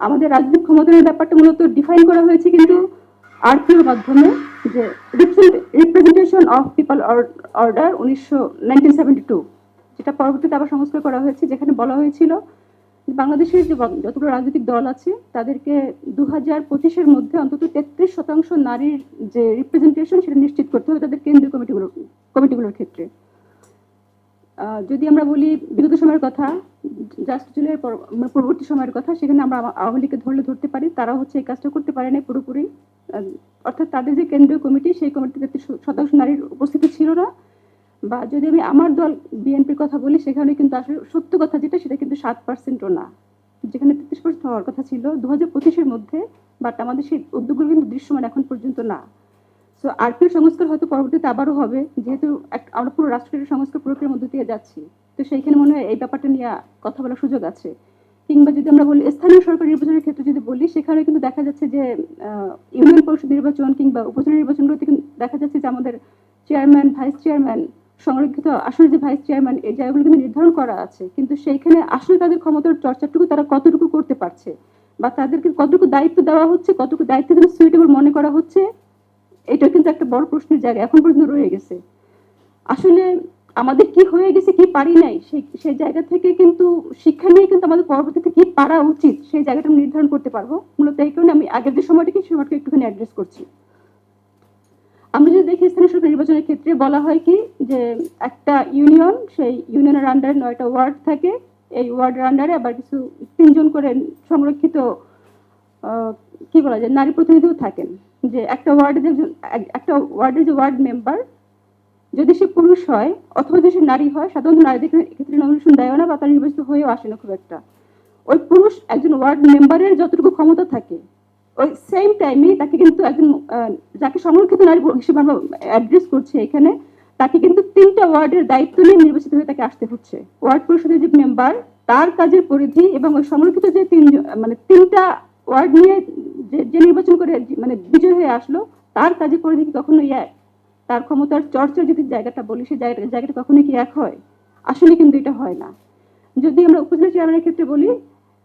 আমাদের রাজনৈতিক ক্ষমতার ব্যাপারটা মূলত ডিফাইন করা হয়েছে কিন্তু আরপিওর মাধ্যমে যে রিপ্রেজেন্টেশন অফ পিপল অর্ডার উনিশশো যেটা পরবর্তীতে আবার সংস্কার করা হয়েছে, যেখানে বলা হয়েছিল বাংলাদেশের যে যতগুলো রাজনৈতিক দল আছে, তাদেরকে দু হাজার পঁচিশের মধ্যে অন্তত তেত্রিশ শতাংশ নারীর যে রিপ্রেজেন্টেশন সেটা নিশ্চিত করতে হবে তাদের কেন্দ্রীয় কমিটিগুলো, কমিটিগুলোর ক্ষেত্রে। যদি আমরা বলি বিগত সময়ের কথা জাস্ট মানে পরবর্তী সময়ের কথা, সেখানে আমরা আমা- আওয়ামী লীগকে ধরলে ধরতে পারি। তারা হচ্ছে এই কাজটা করতে পারে না পুরোপুরি। অর্থাৎ তাদের যে কেন্দ্রীয় কমিটি, সেই কমিটিতে শতাংশ নারীর উপস্থিতি ছিল না। বা যদি আমি আমার দল, বিএনপির কথা বলি, সেখানে কিন্তু আসলে সত্য কথা যেটা, সেটা কিন্তু সাত পার্সেন্টও না। যেখানে তেত্রিশ পার্সেন্ট হওয়ার কথা ছিল। দু হাজার পঁচিশের মধ্যে, বাট আমাদের সেই উদ্যোগগুলো কিন্তু দৃশ্যমান এখন পর্যন্ত না। সো আরপিও সংস্কার হয়তো পরবর্তীতে আবারও হবে, যেহেতু আমরা পুরো রাষ্ট্রের সংস্কার প্রক্রিয়ার মধ্যে দিয়ে যাচ্ছি। তো সেইখানে মনে হয় এই ব্যাপারটা নিয়ে কথা বলার সুযোগ আছে। কিংবা যদি আমরা বলি, স্থানীয় সরকার নির্বাচনের ক্ষেত্রে যদি বলি, সেখানে কিন্তু দেখা যাচ্ছে যে ইউনিয়ন পরিষদ নির্বাচন কিংবা উপজেলা নির্বাচনগুলোতে কিন্তু দেখা যাচ্ছে যে আমাদের চেয়ারম্যান, ভাইস চেয়ারম্যান, সংরক্ষিত আসলে যে ভাইস চেয়ারম্যান, এই জায়গাগুলো কিন্তু নির্ধারণ করা আছে। কিন্তু সেইখানে আসলে তাদের ক্ষমতার চর্চাটুকু তারা কতটুকু করতে পারছে? বা তাদেরকে কতটুকু দায়িত্ব দেওয়া হচ্ছে, কতটুকু দায়িত্ব যেন সুইটেবল মনে করা হচ্ছে? এটা কিন্তু একটা বড় প্রশ্নের জায়গা, এখন পর্যন্ত রয়ে গেছে। আসলে আমাদের কি হয়ে গেছে, কি পারি নাই, সেই জায়গা থেকে কিন্তু শিক্ষা নিয়ে কিন্তু আমাদের পরবর্তীতে কি পারা উচিত, সেই জায়গাটা নির্ধারণ করতে পারব। মূলত এই কারণে আমি আগের যে সময়টাকে, সেই সময়টাকে একটুখানি অ্যাড্রেস করছি। আমরা যদি দেখি স্থানীয় সরকার নির্বাচনের ক্ষেত্রে বলা হয় কি, যে একটা ইউনিয়ন সেই ইউনিয়নের আন্ডারে নয়টা ওয়ার্ড থাকে। এই ওয়ার্ডের আন্ডারে আবার কিছু তিনজন করে সংরক্ষিত কি বলা যায়, নারী প্রতিনিধিও থাকেন। যে একটা ওয়ার্ডে যে একটা ওয়ার্ডের যে ওয়ার্ড মেম্বার যদি সে পুরুষ হয়, অথবা যদি সে নারী হয়, সাধারণত নারীদের ক্ষেত্রে নমিনেশন দেয় না বা তার নির্বাচিত হয়েও আসে না খুব একটা। ওই পুরুষ একজন ওয়ার্ড মেম্বারের যতটুকু ক্ষমতা থাকে, ওই সেম টাইমে তাকে কিন্তু একজন যাকে সংরক্ষিত নারী হিসেবে আমরা অ্যাড্রেস করছি এখানে, তাকে কিন্তু তিনটা ওয়ার্ডের দায়িত্ব নিয়ে নির্বাচিত হয়ে তাকে আসতে হচ্ছে। ওয়ার্ড পরিষদের যে মেম্বার তার কাজের পরিধি এবং ওই সংরক্ষিত যে তিন মানে তিনটা ওয়ার্ড নিয়ে যে যে নির্বাচন করে মানে বিজয় হয়ে আসলো, তার কাজের পরিধি কি কখনোই এক। তার ক্ষমতার চর্চার যদি জায়গাটা বলি সেই জায়গাটা জায়গাটা কখনোই কি এক হয়? আসলে কিন্তু এটা হয় না। যদি আমরা উপজেলা চেয়ারম্যানের ক্ষেত্রে বলি,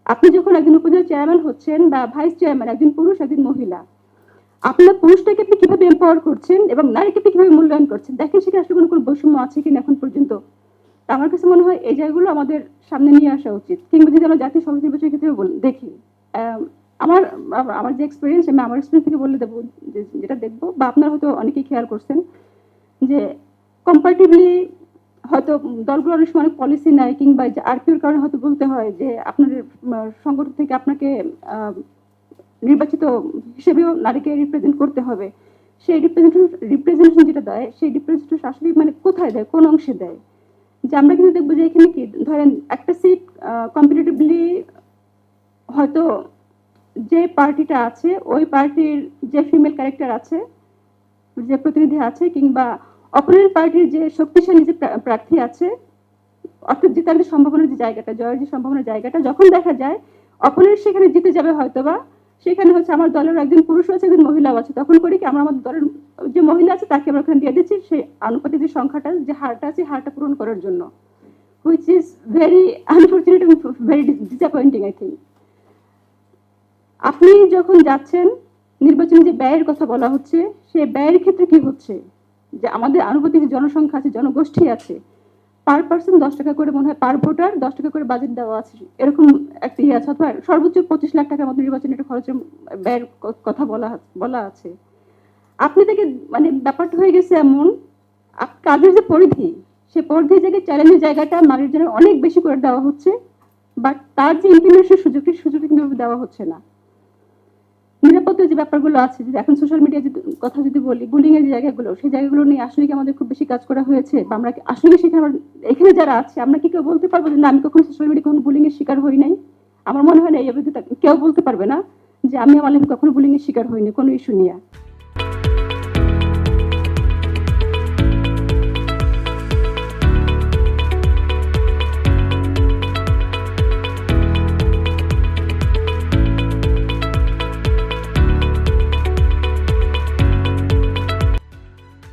আপনি যখন একজন উপজেলা চেয়ারম্যান হচ্ছেন বা ভাইস চেয়ারম্যান একজন পুরুষ, একজন মহিলা, আপনার পুরুষটাকে আপনি কীভাবে এম্পাওয়ার করছেন এবং নারীকে আপনি কীভাবে মূল্যায়ন করছেন? দেখেন সেখানে আসলে কোনো কোনো বৈষম্য আছে কিনা এখন পর্যন্ত। আমার কাছে মনে হয় এই জায়গাগুলো আমাদের সামনে নিয়ে আসা উচিত। কিংবা যদি আমরা জাতীয় সংসদ নির্বাচনের ক্ষেত্রে দেখি আমার, আমার- যে এক্সপিরিয়েন্স আমি আমার এক্সপিরিয়েন্স থেকে বলে দেবো যেটা দেখব, বা আপনারা হয়তো অনেকেই খেয়াল করছেন যে কম্পারেটিভলি হয়তো দলগুলো অনেক সময় অনেক পলিসি নেয় কিংবা আরপিওর কারণে হয়তো বলতে হয় যে আপনার সংগঠন থেকে আপনাকে নির্বাচিত হিসেবেও নারীকে রিপ্রেজেন্ট করতে হবে। সেই রিপ্রেজেন্টেশন রিপ্রেজেন্টেশন যেটা দেয়, সেই রিপ্রেজেন্টেশন আসলে মানে কোথায় দেয়? কোন অংশে দেয়? যে আমরা কিন্তু দেখব যে এখানে কি, ধরেন একটা সিট কম্পিটিটিভলি হয়তো যে পার্টিটা আছে, ওই পার্টির যে ফিমেল ক্যারেক্টার আছে, যে প্রতিনিধি আছে কিংবা অপোনেন্ট পার্টির যে শক্তিশালী যে প্রার্থী আছে, অর্থাৎ জেতার যে সম্ভাবনার যে জায়গাটা, জয়ের যে সম্ভাবনার জায়গাটা, যখন দেখা যায় অপোনেন্ট সেখানে জিতে যাবে হয়তোবা, সেখানে হচ্ছে আমার দলের একজন পুরুষ আছে, একজন মহিলাও আছে, তখন করি কি আমরা আমাদের দলের যে মহিলা আছে তাকে আমরা ওখানে দিয়ে দিচ্ছি, সেই আনুপাতিক যে সংখ্যাটা, যে হারটা আছে হারটা পূরণ করার জন্য which is very unfortunate very disappointing I think আপনি যখন যাচ্ছেন, নির্বাচনে যে ব্যয়ের কথা বলা হচ্ছে, সেই ব্যয়ের ক্ষেত্রে কি হচ্ছে? যে আমাদের আনুপাতিক জনসংখ্যা আছে, জনগোষ্ঠী আছে পার পার্সন দশ টাকা করে মনে হয় পার ভোটার দশ টাকা করে বাজেট দেওয়া আছে। এরকম একটা ইয়ে আছে, অথবা সর্বোচ্চ পঁচিশ লাখ টাকার মতো নির্বাচনের একটা খরচের ব্যয়ের কথা বলা বলা আছে। আপনি থেকে মানে ব্যাপারটা হয়ে গেছে এমন কাজের যে পরিধি, সে পরিধি থেকে চ্যালেঞ্জের জায়গাটা মানুষের জন্য অনেক বেশি করে দেওয়া হচ্ছে বাট তার যে ইমপ্লিমেন্টেশন সুযোগ সেই সুযোগটা কিন্তু দেওয়া হচ্ছে না। নিরাপত্তার যে ব্যাপারগুলো আছে যে এখন সোশ্যাল মিডিয়া কথা যদি বলি বুলিং এর যে জায়গাগুলো, সেই জায়গাগুলো নিয়ে আসলে কি আমাদের খুব বেশি কাজ করা হয়েছে? বা আমরা আসলে সেখানে, এখানে যারা আছে, আমরা কি কেউ বলতে পারব যে, না, আমি কখনো সোশ্যাল মিডিয়া কখনো বুলিং এর শিকার হই নাই আমার মনে হয় না এই অভিজ্ঞতা কেউ বলতে পারবে না যে, আমি আমার কখনো বুলিং এর শিকার হইনি, কোনো ইস্যু নিয়ে